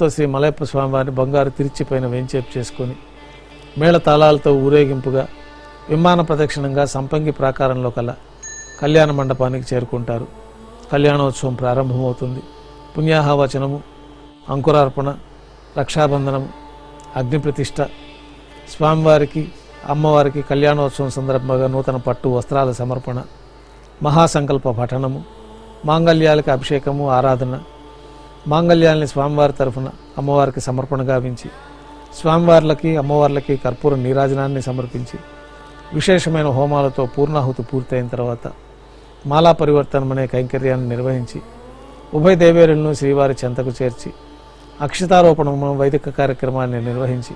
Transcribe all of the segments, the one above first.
దేవేరులతో శ్రీ మలయప్ప స్వామివారిని బంగారు తిరిచిపైన వెంచేపు చేసుకొని మేళ తాళాలతో ఊరేగింపుగా విమాన ప్రదక్షిణంగా సంపంగి ప్రాకారంలో కల కళ్యాణ మండపానికి చేరుకుంటారు. కళ్యాణోత్సవం ప్రారంభమవుతుంది. పుణ్యాహవచనము అంకురార్పణ రక్షాబంధనము అగ్నిప్రతిష్ఠ స్వామివారికి అమ్మవారికి కళ్యాణోత్సవం సందర్భంగా నూతన పట్టు వస్త్రాల సమర్పణ మహాసంకల్ప పఠనము మాంగళ్యాలకు అభిషేకము ఆరాధన మాంగళ్యాలని స్వామివారి తరఫున అమ్మవారికి సమర్పణ గావించి స్వామివార్లకి అమ్మవార్లకి కర్పూర నీరాజనాన్ని సమర్పించి విశేషమైన హోమాలతో పూర్ణాహుతి పూర్తయిన తర్వాత మాలా పరివర్తనం అనే కైంకర్యాన్ని నిర్వహించి ఉభయ దేవేరులను శ్రీవారి చెంతకు చేర్చి అక్షతారోపణము వైదిక కార్యక్రమాన్ని నిర్వహించి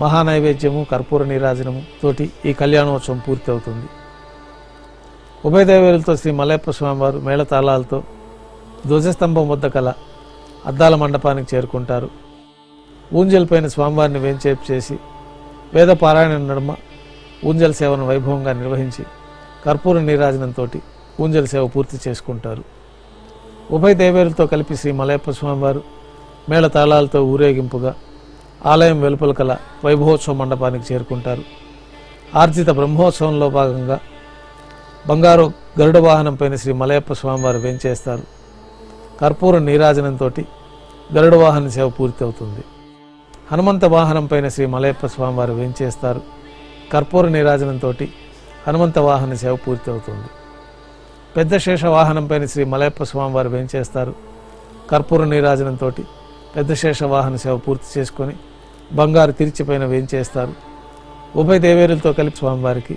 మహానైవేద్యము కర్పూర నీరాజనము తోటి ఈ కళ్యాణోత్సవం పూర్తి అవుతుంది ఉభయ దేవేరులతో శ్రీ మలయప్ప స్వామివారు మేళతాళాలతో ధ్వజస్తంభం వద్ద కల అద్దాల మండపానికి చేరుకుంటారు. ఊంజల్పైన స్వామివారిని వేంచేపు చేసి వేద పారాయణ నడుమ ఊంజల్ సేవను వైభవంగా నిర్వహించి కర్పూర నీరాజనంతో ఊంజల్ సేవ పూర్తి చేసుకుంటారు. ఉభయ దేవేరులతో కలిపి శ్రీ మలయప్ప స్వామివారు మేళ తాళాలతో ఊరేగింపుగా ఆలయం వెలుపల కల వైభవోత్సవ మండపానికి చేరుకుంటారు. ఆర్జిత బ్రహ్మోత్సవంలో భాగంగా బంగారు గరుడ వాహనంపైన శ్రీ మలయప్ప స్వామివారు వేంచేస్తారు. కర్పూర నీరాజనంతో గరుడ వాహన సేవ పూర్తి అవుతుంది. హనుమంత వాహనంపైన శ్రీ మలయప్ప స్వామివారు వేంచేస్తారు కర్పూర నీరాజనంతో హనుమంత వాహన సేవ పూర్తి అవుతుంది. పెద్ద శేష వాహనంపైన శ్రీ మలయప్ప స్వామివారు వేంచేస్తారు కర్పూర నీరాజనంతో పెద్ద శేష వాహన సేవ పూర్తి చేసుకొని బంగారు తిరిచిపైన వేంచేస్తారు ఉభయ దేవేరులతో కలిపి స్వామివారికి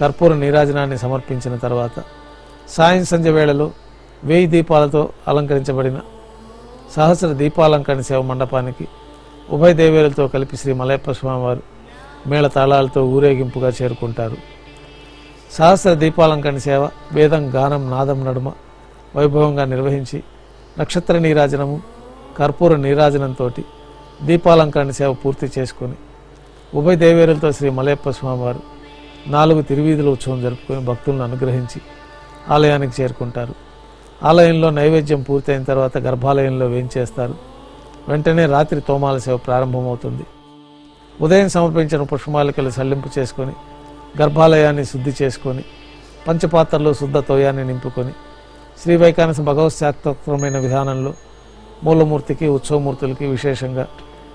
కర్పూర నీరాజనాన్ని సమర్పించిన తర్వాత సాయం సంధ్య వేళలో వేయి దీపాలతో అలంకరించబడిన సహస్ర దీపాలంకరణ సేవ మండపానికి ఉభయ దేవేలతో కలిపి శ్రీ మలయప్ప స్వామివారు మేళ తాళాలతో ఊరేగింపుగా చేరుకుంటారు. సహస్ర దీపాలంకరణ సేవ వేదం గానం నాదం నడుమ వైభవంగా నిర్వహించి నక్షత్ర నీరాజనము కర్పూర నీరాజనంతో దీపాలంకరణ సేవ పూర్తి చేసుకొని ఉభయ దేవేరులతో శ్రీ మలయప్ప స్వామివారు నాలుగు తిరువీధుల ఉత్సవం జరుపుకొని భక్తులను అనుగ్రహించి ఆలయానికి చేరుకుంటారు. ఆలయంలో నైవేద్యం పూర్తయిన తర్వాత గర్భాలయంలో వేయించేస్తారు వెంటనే రాత్రి తోమాల సేవ ప్రారంభమవుతుంది. ఉదయం సమర్పించిన పుష్పమాలికలు సల్లింపు చేసుకొని గర్భాలయాన్ని శుద్ధి చేసుకొని పంచపాత్రలో శుద్ధ తోయాన్ని నింపుకొని శ్రీ వైకానస భగవత్ శాక్తమైన విధానంలో మూలమూర్తికి ఉత్సవమూర్తులకి విశేషంగా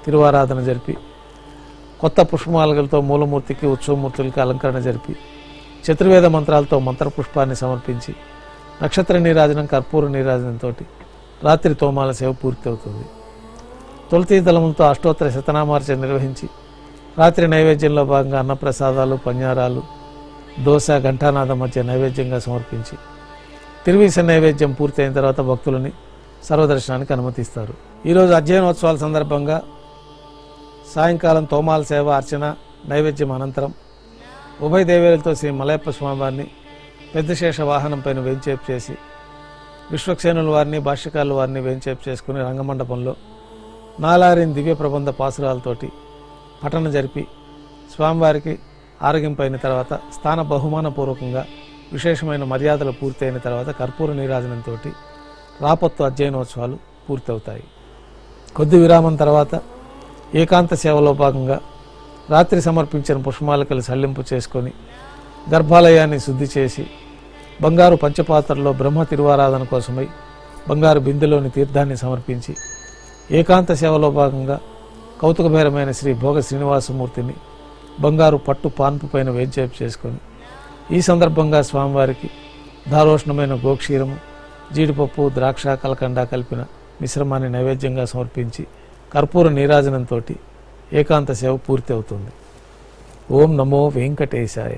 తిరువారాధన జరిపి కొత్త పుష్పమాలకలతో మూలమూర్తికి ఉత్సవమూర్తులకి అలంకరణ జరిపి చతుర్వేద మంత్రాలతో మంత్రపుష్పాన్ని సమర్పించి నక్షత్ర నీరాజనం కర్పూర నీరాజనంతో రాత్రి తోమాల సేవ పూర్తవుతుంది. తులసి దళములతో అష్టోత్తర శతనామార్చన నిర్వహించి రాత్రి నైవేద్యంలో భాగంగా అన్నప్రసాదాలు పంజారాలు దోశ ఘంటానాదం మధ్య నైవేద్యంగా సమర్పించి తిరువీస నైవేద్యం పూర్తయిన తర్వాత భక్తులని సర్వదర్శనానికి అనుమతిస్తారు. ఈరోజు అధ్యయనోత్సవాల సందర్భంగా సాయంకాలం తోమాల సేవ అర్చన నైవేద్యం అనంతరం ఉభయ దేవేలతో శ్రీ మలయప్ప స్వామివారిని పెద్దశేష వాహనం పైన వెంచేపు చేసి విశ్వక్సేనుల వారిని భాష్యకారుల వారిని వెంచేపు చేసుకుని రంగమండపంలో నాలారిన్ దివ్య ప్రబంధ పాసురాలతోటి పఠనం జరిపి స్వామివారికి ఆరోగ్యంపైన తర్వాత స్థాన బహుమానపూర్వకంగా విశేషమైన మర్యాదలు పూర్తయిన తర్వాత కర్పూర నీరాజనంతో రాపత్తు అధ్యయనోత్సవాలు పూర్తవుతాయి. కొద్ది విరామం తర్వాత ఏకాంత సేవలో భాగంగా రాత్రి సమర్పించిన పుష్పమాలికలు సల్లింపు చేసుకొని గర్భాలయాన్ని శుద్ధి చేసి బంగారు పంచపాత్రలో బ్రహ్మ తిరువారాధన కోసమై బంగారు బిందెలోని తీర్థాన్ని సమర్పించి ఏకాంత సేవలో భాగంగా కౌతుకభైరమైన శ్రీ భోగ శ్రీనివాసమూర్తిని బంగారు పట్టు పాన్పు పైన వేంచేపు చేసుకొని ఈ సందర్భంగా స్వామివారికి దారోష్ణమైన గోక్షీరము జీడిపప్పు ద్రాక్ష కలకండ కలిపిన మిశ్రమాన్ని నైవేద్యంగా సమర్పించి కర్పూర నీరాజనంతో ఏకాంత సేవ పూర్తి అవుతుంది. ఓం నమో వెంకటేశాయ.